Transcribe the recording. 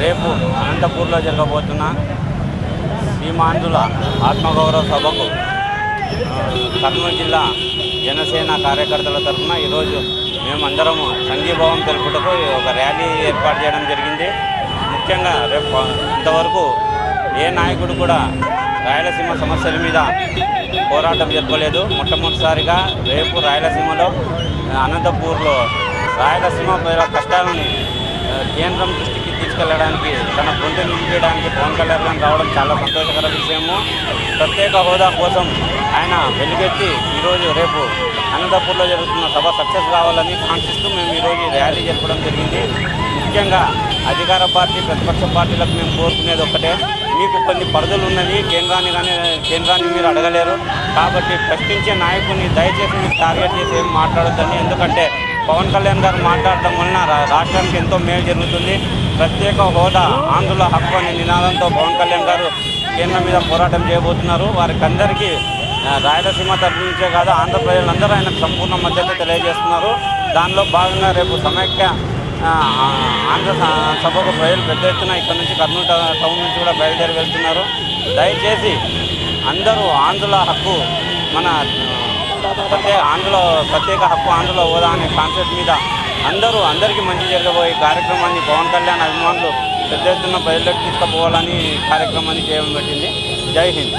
రేపు అనంతపూర్లో జరగబోతున్న సీమాంధుల ఆత్మగౌరవ సభకు కర్నూలు జిల్లా జనసేన కార్యకర్తల తరఫున ఈరోజు మేమందరము సంఘీభావం తెలుపుటకు ఒక ర్యాలీ ఏర్పాటు చేయడం జరిగింది. ముఖ్యంగా రేపు ఇంతవరకు ఏ నాయకుడు కూడా రాయలసీమ సమస్యల మీద పోరాటం జరపలేదు. మొట్టమొదటిసారిగా రేపు రాయలసీమలో అనంతపూర్లో రాయలసీమ కష్టాలని కేంద్రం దృష్టికి తీసుకెళ్ళడానికి తన గొంతు నిలిపేయడానికి పవన్ కళ్యాణ్ గారు రావడం చాలా సంతోషకర విషయము. ప్రత్యేక హోదా కోసం ఆయన వెలుగెత్తి ఈరోజు రేపు అనంతపూర్లో జరుగుతున్న సభ సక్సెస్ కావాలని కాంక్షిస్తూ మేము ఈరోజు ర్యాలీ జరపడం జరిగింది. ముఖ్యంగా అధికార పార్టీ ప్రతిపక్ష పార్టీలకు మేము కోరుకునేది ఒక్కటే. మీకు కొన్ని పరిధులు ఉన్నది కేంద్రాన్ని కానీ కేంద్రాన్ని మీరు అడగలేరు. కాబట్టి ప్రశ్నించే నాయకుడిని దయచేసి మీరు టార్గెట్ చేసి ఏం మాట్లాడొద్దండి. ఎందుకంటే పవన్ కళ్యాణ్ గారు మాట్లాడటం వలన రాష్ట్రానికి ఎంతో మేలు జరుగుతుంది. ప్రత్యేక హోదా ఆంధ్రుల హక్కు అనే నినాదంతో పవన్ కళ్యాణ్ గారు కేంద్రం మీద పోరాటం చేయబోతున్నారు. వారికి అందరికీ రాయలసీమ తరఫు నుంచే కాదు ఆంధ్ర ప్రజలందరూ ఆయనకు సంపూర్ణ మద్దతు తెలియజేస్తున్నారు. దానిలో భాగంగా రేపు సమైక్య ఆంధ్ర సభకు ప్రజలు పెద్ద ఎత్తున ఇక్కడ నుంచి కర్నూలు టౌన్ నుంచి కూడా బయలుదేరి వెళ్తున్నారు. దయచేసి అందరూ ఆంధ్రుల హక్కు మన అంటే ప్రత్యేక ప్రత్యేక హక్కు ఆంధ్రలో హోదా అనే కాన్సెప్ట్ మీద అందరూ అందరికీ మంచి జరగబోయే కార్యక్రమాన్ని పవన్ కళ్యాణ్ అభిమానులు పెద్ద ఎత్తున ప్రజలకు తీసుకుపోవాలని కార్యక్రమాన్ని చేయడం పెట్టింది. జై హింద్.